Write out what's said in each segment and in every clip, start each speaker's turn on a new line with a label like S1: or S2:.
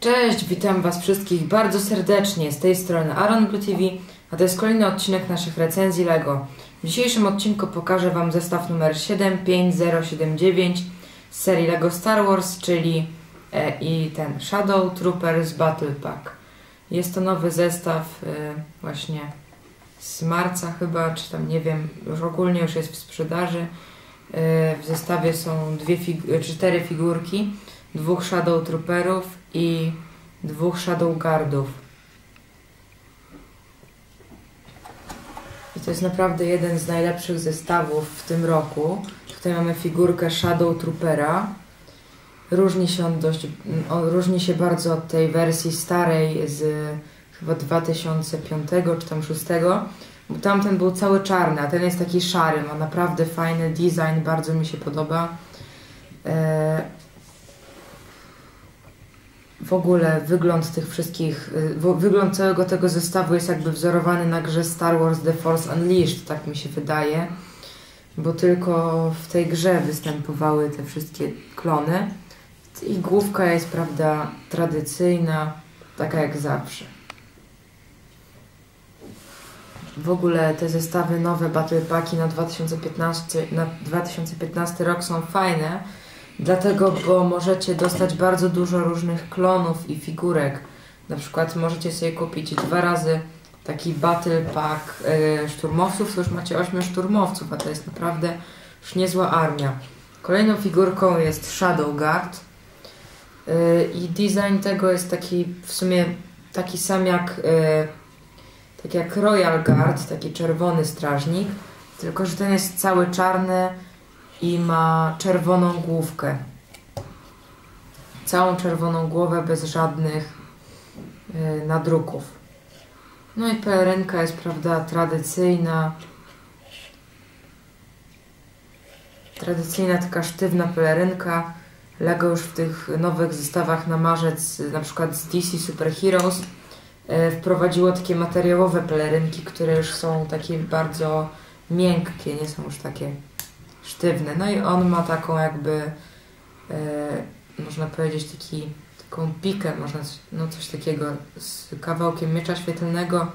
S1: Cześć, witam Was wszystkich bardzo serdecznie. Z tej strony Aaron Blue TV, a to jest kolejny odcinek naszych recenzji LEGO. W dzisiejszym odcinku pokażę Wam zestaw numer 75079 z serii LEGO Star Wars, czyli e, i ten Shadow Troopers Battle Pack. Jest to nowy zestaw e, właśnie z marca chyba, czy tam nie wiem, już ogólnie już jest w sprzedaży. E, w zestawie są dwie fig- cztery figurki, dwóch Shadow Trooperów i dwóch Shadow Guardów. I to jest naprawdę jeden z najlepszych zestawów w tym roku. Tutaj mamy figurkę Shadow Troopera. Różni się on dość, on różni się bardzo od tej wersji starej z chyba 2005 czy tam 6, bo tamten był cały czarny, a ten jest taki szary, ma naprawdę fajny design, bardzo mi się podoba. W ogóle wygląd tych wszystkich, y, wygląd całego tego zestawu jest jakby wzorowany na grze Star Wars The Force Unleashed, tak mi się wydaje, bo tylko w tej grze występowały te wszystkie klony. I główka jest, prawda, tradycyjna, taka jak zawsze. W ogóle te zestawy nowe Battle Packi na 2015, na 2015 rok są fajne, Dlatego, bo możecie dostać bardzo dużo różnych klonów i figurek. Na przykład możecie sobie kupić dwa razy taki battle pack y, szturmowców, to już macie 8 szturmowców, a to jest naprawdę już niezła armia. Kolejną figurką jest Shadow Guard y, i design tego jest taki w sumie taki sam jak, y, tak jak Royal Guard, taki czerwony strażnik, tylko że ten jest cały czarny, i ma czerwoną główkę. Całą czerwoną głowę bez żadnych y, nadruków. No i pelerynka jest, prawda, tradycyjna. Tradycyjna taka sztywna pelerynka. Lego już w tych nowych zestawach na marzec, na przykład z DC Super Heroes, y, wprowadziło takie materiałowe pelerynki, które już są takie bardzo miękkie, nie są już takie sztywny. No i on ma taką jakby, e, można powiedzieć, taki, taką pikę, można, no coś takiego z kawałkiem miecza świetlnego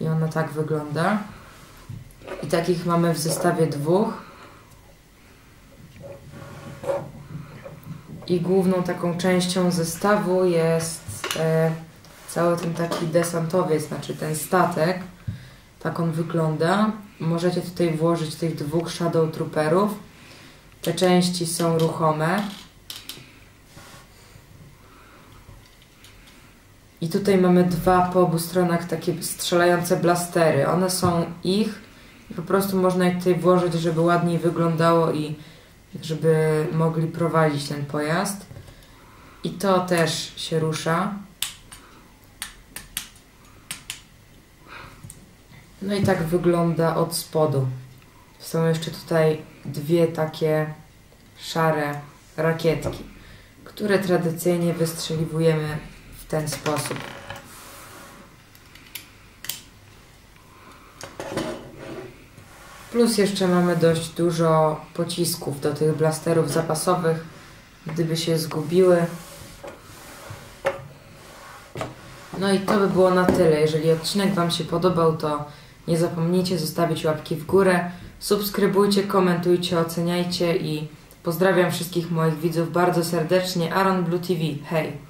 S1: i ona tak wygląda. I takich mamy w zestawie dwóch. I główną taką częścią zestawu jest e, cały ten taki desantowiec, znaczy ten statek. Tak on wygląda. Możecie tutaj włożyć tych dwóch Shadow Trooperów. Te części są ruchome. I tutaj mamy dwa po obu stronach takie strzelające blastery. One są ich i po prostu można je tutaj włożyć, żeby ładniej wyglądało i żeby mogli prowadzić ten pojazd. I to też się rusza. No i tak wygląda od spodu. Są jeszcze tutaj dwie takie szare rakietki, które tradycyjnie wystrzeliwujemy w ten sposób. Plus jeszcze mamy dość dużo pocisków do tych blasterów zapasowych, gdyby się zgubiły. No i to by było na tyle. Jeżeli odcinek Wam się podobał, to nie zapomnijcie zostawić łapki w górę, subskrybujcie, komentujcie, oceniajcie i pozdrawiam wszystkich moich widzów bardzo serdecznie. Aaron Blue TV, hej!